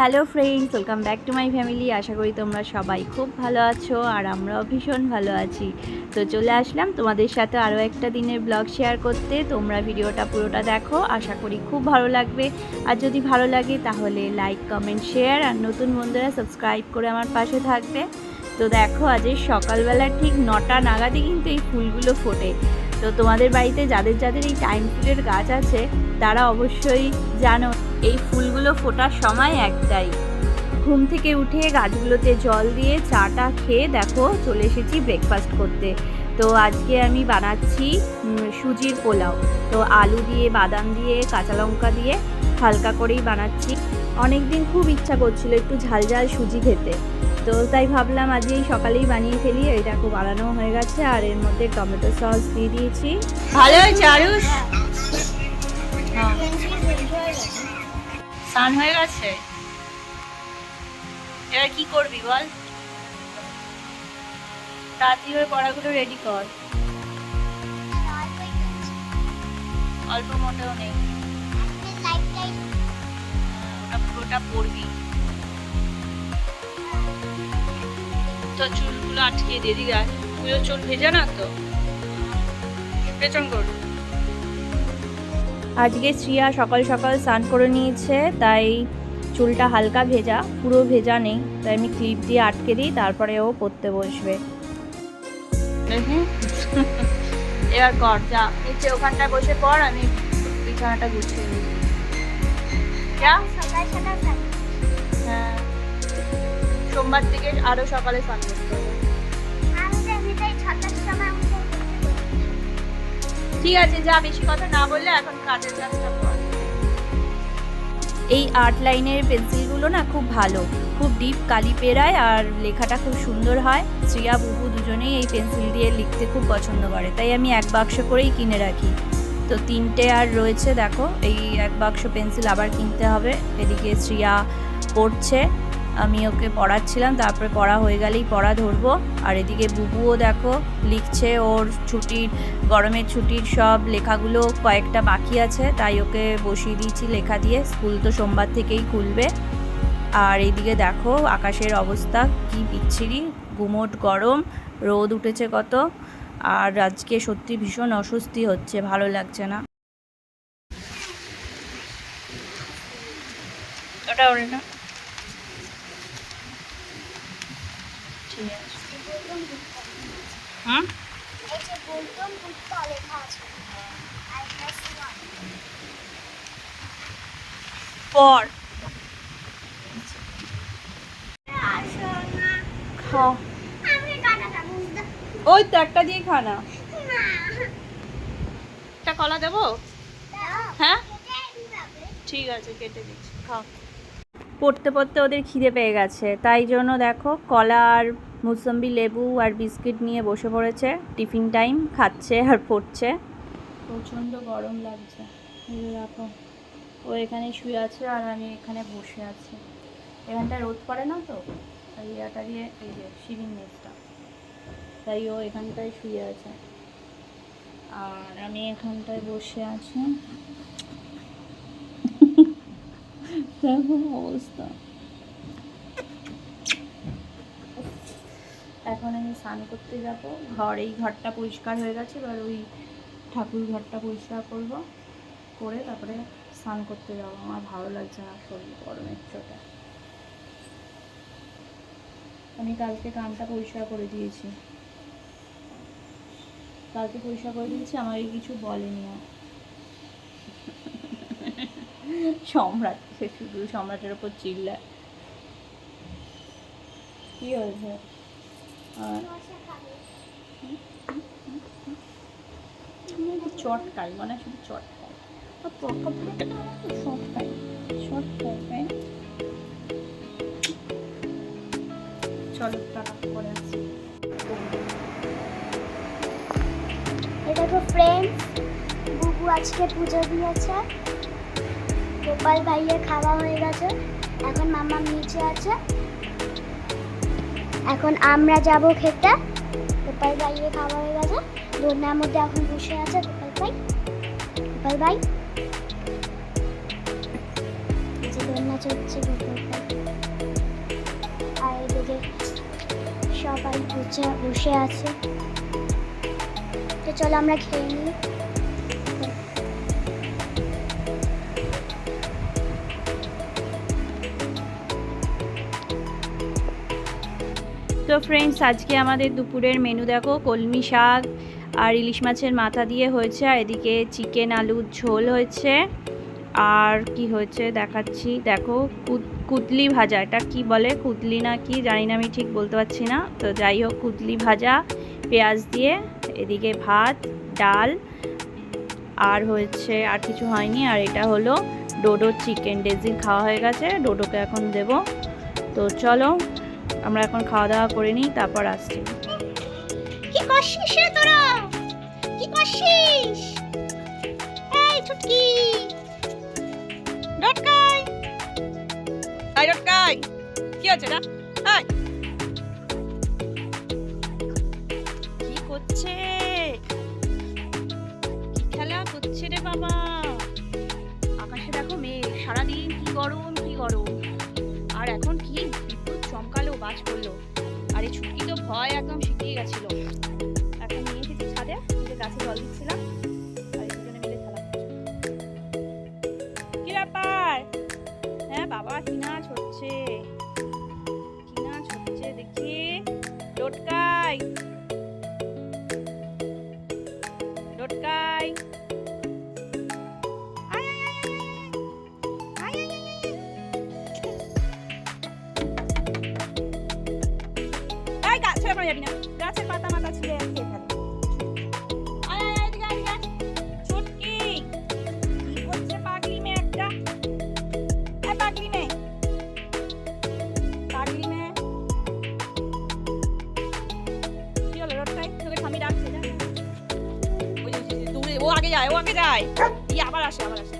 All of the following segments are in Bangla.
Hello friends welcome back to my family আশা করি তোমরা সবাই খুব ভালো আছো আর আমরাও ভীষণ ভালো আছি। তো চলে আসলাম তোমাদের সাথে আরও একটা দিনের ব্লগ শেয়ার করতে। তোমরা ভিডিওটা পুরোটা দেখো। আশা করি খুব ভালো লাগবে। আর যদি ভালো লাগে, তাহলে লাইক কমেন্ট শেয়ার আর নতুন বন্ধুরা সাবস্ক্রাইব করে আমার পাশে থাকবে। তো দেখো, আজ সকালবেলা ঠিক নটা নাগাদই কিন্তু এই ফুলগুলো ফোটে। তো তোমাদের বাড়িতে যাদের যাদের এই টাইম ফুলের গাছ আছে, তারা অবশ্যই জানো এই ফুলগুলো ফোটার সময় একটাই। ঘুম থেকে উঠে গাছগুলোতে জল দিয়ে চাটা খেয়ে দেখো চলে এসেছি ব্রেকফাস্ট করতে। তো আজকে আমি বানাচ্ছি সুজির পোলাও। তো আলু দিয়ে বাদাম দিয়ে কাঁচা লঙ্কা দিয়ে হালকা করেই বানাচ্ছি। অনেক দিন খুব ইচ্ছা করছিল একটু ঝাল ঝাল সুজি খেতে। তো তাই ভাবলাম আজ এই সকালেই বানিয়ে ফেলি এটা খুব বানানো হয়ে গেছে। আর এর মধ্যে টমেটো সস দিয়ে দিয়েছি। ভালো হয়েছে আরুষ? হ্যাঁ। স্নান হয়ে গেছে? এবার কি করবি বল? তাড়াতাড়ি হয়ে পড়াগুলো রেডি কর। অল্প মোটেও নেই। হ্যাঁ, ওটা পুরোটা পড়বি। তো চুলগুলো আটকে দিয়ে আয় তুইও চুল ভেজা না তো? পেছন কর আজকে শ্রিয়া সকাল সকাল স্নান করে নিয়েছে তাই চুলটা হালকা ভেজা পুরো ভেজা নেই। তাই আমি ক্লিপ দিয়ে আটকে দিই তারপরে ও পড়তে বসবে। এবার কর যা। নিচে ওখানটায় বসে পড় আমি বিছানাটা গুছিয়ে নিই। যা। হ্যাঁ। সোমবার থেকে আরও সকালে স্নান করতে হবে। ঠিক আছে, যা বেশি কথা না বললে এখন কাজের কাজটা এই আর্ট লাইনের পেন্সিলগুলো না খুব ভালো, খুব ডিপ কালি পেরায় আর লেখাটা খুব সুন্দর হয়। শ্রিয়া, বুবু দুজনেই এই পেন্সিল দিয়ে লিখতে খুব পছন্দ করে, তাই আমি এক বাক্স করেই কিনে রাখি। তো তিনটে আর রয়েছে, দেখো, এই এক বাক্স পেন্সিল আবার কিনতে হবে, এদিকে শ্রিয়া পড়ছে। আমি ওকে পড়াচ্ছিলাম, তারপরে পড়া হয়ে গেলেই পড়া ধরবো। আর এদিকে বুবুও দেখো, লিখছে ওর ছুটির, গরমের ছুটির সব লেখাগুলো কয়েকটা বাকি আছে, তাই ওকে বসিয়ে দিয়েছি লেখা দিয়ে। স্কুল তো সোমবার থেকেই খুলবে। আর এইদিকে দেখো, আকাশের অবস্থা কি বিচ্ছিরি, গুমোট গরম, রোদ উঠেছে কত। আর আজকে সত্যি ভীষণ অস্বস্তি হচ্ছে, ভালো লাগছে না। ওটা ওরে না ঠিক আছে হুম পর। খাও। ওই তো একটা দিয়ে একটা কলা দেবো? হ্যাঁ? ঠিক আছে, কেটে দিচ্ছি। খাও। পড়তে পড়তে ওদের খিদে পেয়ে গেছে। তাই জন্য দেখো কলা আর মুসম্বি লেবু আর বিস্কিট নিয়ে বসে পড়েছে। টিফিন টাইম, খাচ্ছে আর পড়ছে। প্রচণ্ড গরম লাগছে। দেখো, ও এখানে শুয়ে আছে আর আমি এখানে বসে আছি। এখানটায় রোদ পড়ে না তো? ইয়াটা দিয়ে এই যে সিঁড়ির নেটটা তাই ও এখানটায় শুয়ে আছে। আর আমি এখানটায় বসে আছি। অবস্থা এখন আমি স্নান করতে যাব। ঘর, এই ঘরটা পরিষ্কার হয়ে গেছে, এবার ওই ঠাকুর ঘরটা পরিষ্কার করব। করে তারপরে স্নান করতে যাব। আমার ভালো লাগছে না শরীর গরমের চোটে আমি কালকে কানটা পরিষ্কার করে দিয়েছি। কালকে পরিষ্কার করে দিয়েছি, আমাকে কিছু বলেনি আর। সম্রাট, সে শুধু সম্রাটের ওপর চিল্লায়। কি হয়েছে? চটকাই মানে শুধু আসি। এটা তো ফ্রেন্ডস বুবু আজকে পুজো গোপাল ভাইয়ের খাওয়া হয়ে গেছে। এখন মামা নিচে আছে। এখন আমরা যাব খেতে। গোপাল ভাইয়ের খাওয়া হয়ে গেছে। দোনার মধ্যে এখন বসে আছে গোপাল ভাই। গোপাল ভাই। যে দোনা চলছে গোপাল ভাই। আর এদিকে সবাই বসে আছে। তো চলো আমরা খেয়ে নিই। তো ফ্রেন্ডস আজকে আমাদের দুপুরের মেনু দেখো, কলমি শাক আর ইলিশ মাছের মাথা দিয়ে হয়েছে, আর এদিকে চিকেন আলুর ঝোল হয়েছে। আর কি হয়েছে দেখাচ্ছি, দেখো, কুত- কুতলি ভাজা, এটা কি বলে, কুতলি না কি, জানি না, আমি ঠিক বলতে পারছি না। তো যাই হোক, কুতলি ভাজা, পেঁয়াজ দিয়ে, এদিকে ভাত, ডাল, আর হয়েছে, আর কিছু হয়নি, আর এটা হলো ডোডো চিকেন ডেজির খাওয়া হয়ে গেছে, ডোডোকে এখন দেবো। তো চলো আমরা এখন খাওয়া দাওয়া করে নিই তারপর আসছি। কি করছিস রে তোরা? কি করছিস? এই ছুটকি। ডটকাই। আই ডটকাই কি আছে না আই ব্যাপার? হ্যাঁ বাবা কি নাচ হচ্ছে। কি নাচ হচ্ছে দেখি লটকাই। লটকাই। গাছের পাতা মাতা ছিঁড়ে খেয়ে ফেলো। আগে যায় ও ই আবার আসে আবার আসে।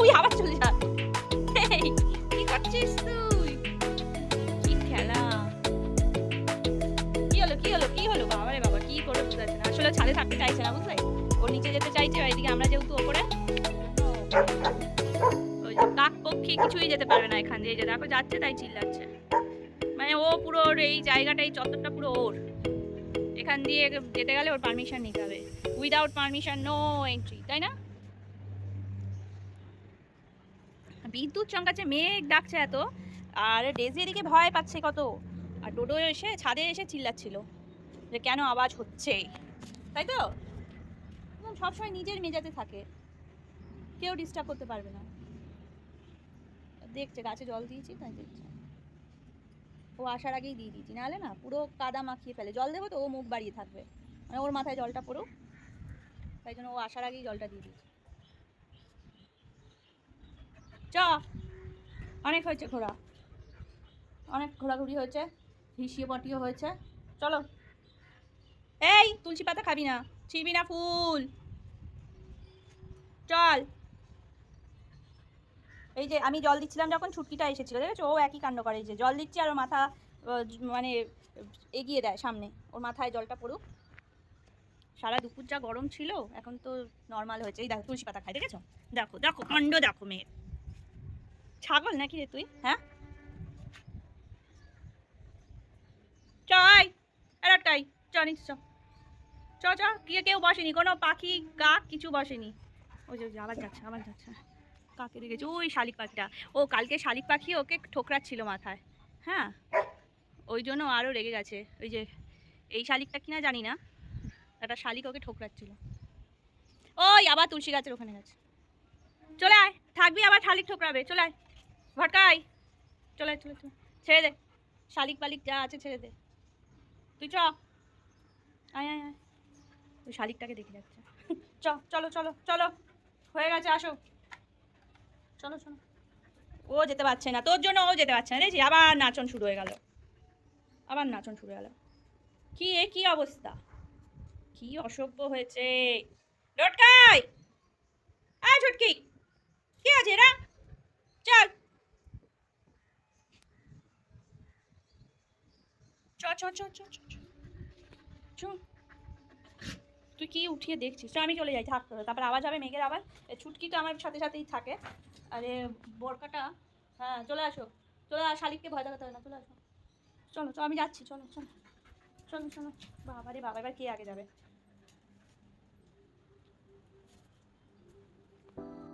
ওই আবার চলে যায় কি করছিস তুই? কি খেলা? কি হলো কি হলো কি হলো? বাবা রে বাবা, কি করে বুঝতে না। আসলে ছাদে থাকতে চাইছে না, বুঝলে? ও নিচে যেতে চাইছে এদিকে আমরা যেহেতু ওপরে কাক পক্ষী কিছুই যেতে পারবে না এখান দিয়ে। যে দেখো, যাচ্ছে তাই চিল্লাচ্ছে। মানে ও পুরো এই জায়গাটা এই চত্বরটা পুরো ওর। এখান দিয়ে যেতে গেলে ওর পারমিশন নিতে হবে। উইদাউট পারমিশন নো এন্ট্রি তাই না? বিদ্যুৎ চমকাচ্ছে, মেঘ ডাকছে এত, আর ডেজি এদিকে ভয় পাচ্ছে কত। আর ডোডো এসে, ছাদে এসে চিল্লাচ্ছিল যে কেন আওয়াজ হচ্ছে, তাই তো? সবসময় নিজের মেজাজে থাকে। কেউ ডিস্টার্ব করতে পারবে না। দেখছে, গাছে জল দিয়েছি, তাই দেখছে। ও আসার আগেই দিয়ে দিয়েছি, নাহলে না পুরো কাদা মাখিয়ে ফেলে। জল দেবো তো, ও মুখ বাড়িয়ে থাকবে। মানে ওর মাথায় জলটা পড়ুক, তাই জন্য ও আসার আগেই জলটা দিয়ে দিয়েছি। চ, অনেক হয়েছে ঘোরা। অনেক ঘোরাঘুরি হয়েছে, হিসিয়ে পটিও হয়েছে। চলো। এই, তুলসী পাতা খাবি না ছিঁড়বি না ফুল। চল। এই যে আমি জল দিচ্ছিলাম যখন ছুটকিটা এসেছিল, দেখেছ? ও একই কাণ্ড করে যে, জল দিচ্ছি আর মাথা মানে এগিয়ে দেয় সামনে। ওর মাথায় জলটা পড়ুক। সারা দুপুর যা গরম ছিল, এখন তো নর্মাল হয়েছে। এই দেখো, তুলসী পাতা খাই দেখেছ? দেখো দেখো, কাণ্ড দেখো মেয়ের। ছাগল নাকি রে তুই? হ্যাঁ? চয়! এরাটাই চ নিচ চ। চ চ। গিয়ে কেউ বসেনি। কোনো পাখি কাক কিছু বসেনি। ওই যে আবার যাচ্ছে আবার যাচ্ছে। কাকে দেখেছি? ওই শালিক পাখিটা। ও কালকে শালিক পাখি ওকে ঠোকরাচ্ছিল মাথায়। হ্যাঁ? ওই জন্য আরও রেগে গেছে। ওই যে, এই শালিকটা কিনা জানি না। একটা শালিক ওকে ঠোকরাচ্ছিল। ওই আবার তুলসী গাছের ওখানে গেছে। চলে আয়। থাকবি আবার শালিক ঠোকরাবে। চলে আয়। ভটকাই চলে চলে চলে ছেড়ে দে। শালিক পালিক যা আছে ছেড়ে দে। তুই চ। আয় আয় আয়। ওই শালিকটাকে দেখে যাচ্ছে। চ, চলো চলো চলো। হয়ে গেছে, আসো। চলো চলো। ও যেতে পারছে না। তোর জন্য ও যেতে পারছে না। দেখছি আবার নাচন শুরু হয়ে গেল। আবার নাচন শুরু হয়ে গেল। কি এ, কি অবস্থা? কি অসভ্য হয়েছে। লটকাই! আয় ছুটকি কি আছে এরা? চল। চ চ চ চ তুই কি উঠিয়ে দেখছিস? আমি চলে যাই। থাক তোরা। তারপর আওয়াজ হবে মেঘের এ, ছুটকি তো আমার সাথে সাথেই থাকে। আরে, বোরকাটা হ্যাঁ চলে আসো। চলে আস শালিককে ভয় দেখাতে হবে না, চলে আসো। চলো চলো, আমি যাচ্ছি, চলো চলো। শোনো শোনো বাবা রে, বাবা, এবার কে আগে যাবে?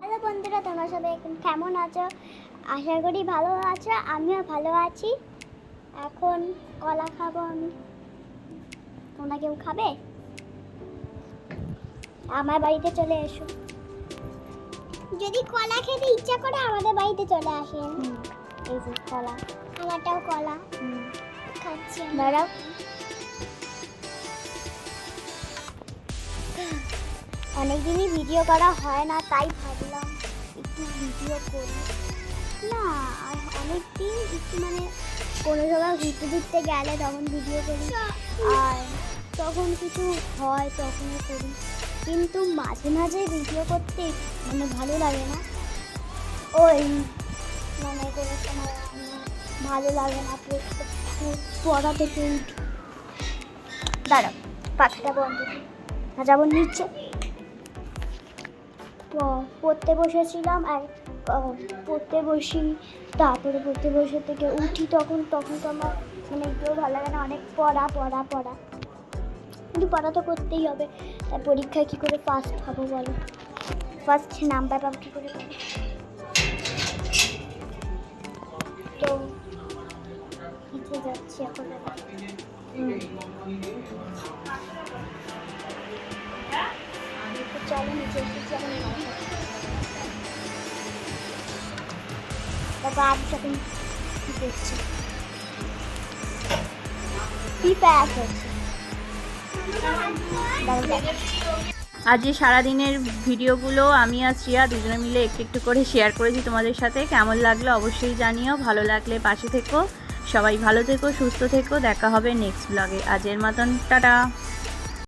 হ্যালো বন্ধুরা, তোমরা সবাই কেমন আছো? আশা করি ভালো আছো, আমিও ভালো আছি। এখন কলা খাব আমি। তোমরা কেউ খাবে? আমার বাড়িতে চলে এসো। যদি কলা খেতে ইচ্ছা করে আমাদের বাড়িতে চলে আসেন এই যে কলা। আমারটাও কলা। খাচ্ছি দাঁড়াও। অনেকদিনই ভিডিও করা হয় না তাই ভাবলাম একটু ভিডিও করি। না আর অনেকদিন একটু মানে কোনো জায়গায় ঘুরতে ঘুরতে গেলে তখন ভিডিও করি। আর তখন কিছু হয় তখনও করি। কিন্তু মাঝে মাঝে ভিডিও করতে মানে ভালো লাগে না। ওই মানে কোনো সময় ভালো লাগে না পড়া থেকে উঠি। দাঁড়াও বন্ধ করি। আর যাব নিচে। পড়তে বসেছিলাম আর পড়তে বসি। তারপরে পড়তে বসে থেকে উঠি তখন তখন তো আমার মানে একটুও ভালো লাগে না। অনেক পড়া পড়া পড়া। কিন্তু পড়া তো করতেই হবে তার পরীক্ষায় কী করে ফার্স্ট হব বলো ফার্স্ট নাম্বার পাবো কী করে? তো নিচে যাচ্ছি এখন। চলো, নিচে এসেছি তারপর আর শপিং করছি। আজ সারাদিনের ভিডিওগুলো আমি আর শ্রিয়া দুজনে মিলে একটু একটু করে শেয়ার করেছি তোমাদের সাথে। কেমন লাগল অবশ্যই জানিও। ভালো লাগলে পাশে থেকো। সবাই ভালো থেকো, সুস্থ থেকো। দেখা হবে নেক্সট ব্লগে আজের মতন, টাটা।